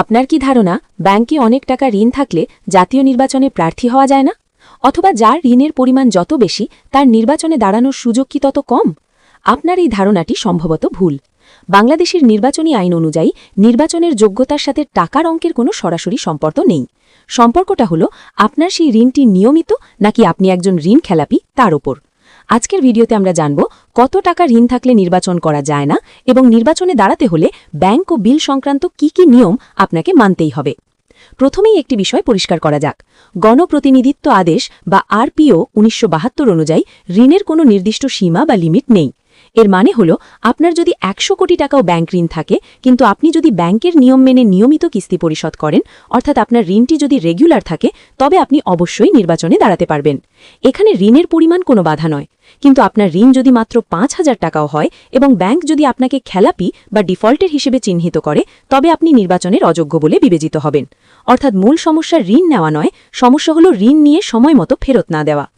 আপনার কি ধারণা, ব্যাংকে অনেক টাকা ঋণ থাকলে জাতীয় নির্বাচনে প্রার্থী হওয়া যায় না? অথবা যার ঋণের পরিমাণ যত বেশি, তার নির্বাচনে দাঁড়ানোর সুযোগ কি তত কম? আপনার এই ধারণাটি সম্ভবত ভুল। বাংলাদেশের নির্বাচনী আইন অনুযায়ী, নির্বাচনের যোগ্যতার সাথে টাকার অঙ্কের কোনো সরাসরি সম্পর্ক নেই। সম্পর্কটা হলো, আপনার সেই ঋণটি নিয়মিত নাকি আপনি একজন ঋণ খেলাপি তার ওপর। আজকের ভিডিওতে আমরা জানব কত টাকা ঋণ থাকলে নির্বাচন করা যায় না এবং নির্বাচনে দাঁড়াতে হলে ব্যাংক ও বিল সংক্রান্ত কি কি নিয়ম আপনাকে মানতেই হবে। প্রথমেই একটি বিষয় পরিষ্কার করা যাক। গণপ্রতিনিধিত্ব আদেশ বা আরপিও উনিশশো বাহাত্তর অনুযায়ী ঋণের কোনো নির্দিষ্ট সীমা বা লিমিট নেই। এর মানে হল, আপনার যদি একশো কোটি টাকাও ব্যাংক ঋণ থাকে, কিন্তু আপনি যদি ব্যাংকের নিয়ম মেনে নিয়মিত কিস্তি পরিশোধ করেন, অর্থাৎ আপনার ঋণটি যদি রেগুলার থাকে, তবে আপনি অবশ্যই নির্বাচনে দাঁড়াতে পারবেন। এখানে ঋণের পরিমাণ কোনো বাধা নয়। কিন্তু আপনার ঋণ যদি মাত্র পাঁচ হাজার টাকাও হয় এবং ব্যাংক যদি আপনাকে খেলাপি বা ডিফল্টের হিসেবে চিহ্নিত করে, তবে আপনি নির্বাচনের অযোগ্য বলে বিবেচিত হবেন। অর্থাৎ মূল সমস্যা ঋণ নেওয়া নয়, সমস্যা হল ঋণ নিয়ে সময় মতো ফেরত না দেওয়া।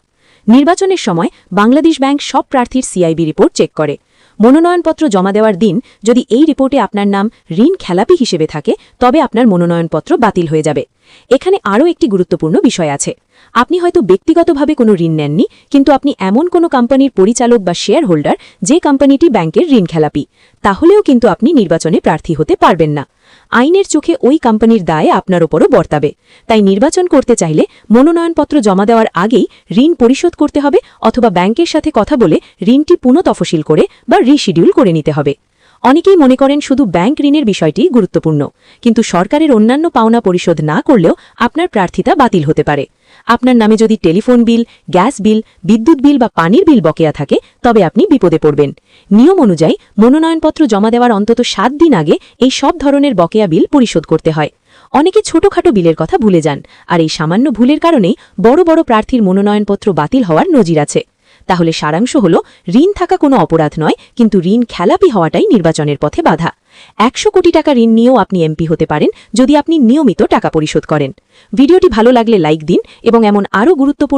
নির্বাচনের সময় বাংলাদেশ ব্যাংক সব প্রার্থীর সিআইবি রিপোর্ট চেক করে। মনোনয়নপত্র জমা দেওয়ার দিন যদি এই রিপোর্টে আপনার নাম ঋণ খেলাপি হিসেবে থাকে, তবে আপনার মনোনয়নপত্র বাতিল হয়ে যাবে। এখানে আরও একটি গুরুত্বপূর্ণ বিষয় আছে। আপনি হয়তো ব্যক্তিগতভাবে কোনো ঋণ নেননি, কিন্তু আপনি এমন কোনো কোম্পানির পরিচালক বা শেয়ার হোল্ডার যে কোম্পানিটি ব্যাংকের ঋণ খেলাপি তাহলেও কিন্তু আপনি নির্বাচনে প্রার্থী হতে পারবেন না। আইনের চোখে ওই কোম্পানির দায়ে আপনার ওপরও বর্তাবে। তাই নির্বাচন করতে চাইলে মনোনয়নপত্র জমা দেওয়ার আগেই ঋণ পরিশোধ করতে হবে অথবা ব্যাংকের সাথে কথা বলে ঋণটি পুনঃতফসিল করে বা রিশিডিউল করে নিতে হবে। অনেকেই মনে করেন শুধু ব্যাংক ঋণের বিষয়টি গুরুত্বপূর্ণ। কিন্তু সরকারের অন্যান্য পাওনা পরিশোধ না করলেও আপনার প্রার্থিতা বাতিল হতে পারে। আপনার নামে যদি টেলিফোন বিল, গ্যাস বিল, বিদ্যুৎ বিল বা পানির বিল বকেয়া থাকে, তবে আপনি বিপদে পড়বেন। নিয়ম অনুযায়ী মনোনয়নপত্র জমা দেওয়ার অন্তত সাত দিন আগে এই সব ধরনের বকেয়া বিল পরিশোধ করতে হয়। অনেকে ছোটখাটো বিলের কথা ভুলে যান, আর এই সামান্য ভুলের কারণেই বড় বড় প্রার্থীর মনোনয়নপত্র বাতিল হওয়ার নজির আছে। তাহলে সারাংশ হল, ঋণ থাকা কোনো অপরাধ নয়, কিন্তু ঋণ খেলাপি হওয়াটাই নির্বাচনের পথে বাধা। একশো কোটি টাকা ঋণ নিয়েও আপনি এমপি হতে পারেন, যদি আপনি নিয়মিত টাকা পরিশোধ করেন। ভিডিওটি ভালো লাগলে লাইক দিন এবং এমন আরও গুরুত্বপূর্ণ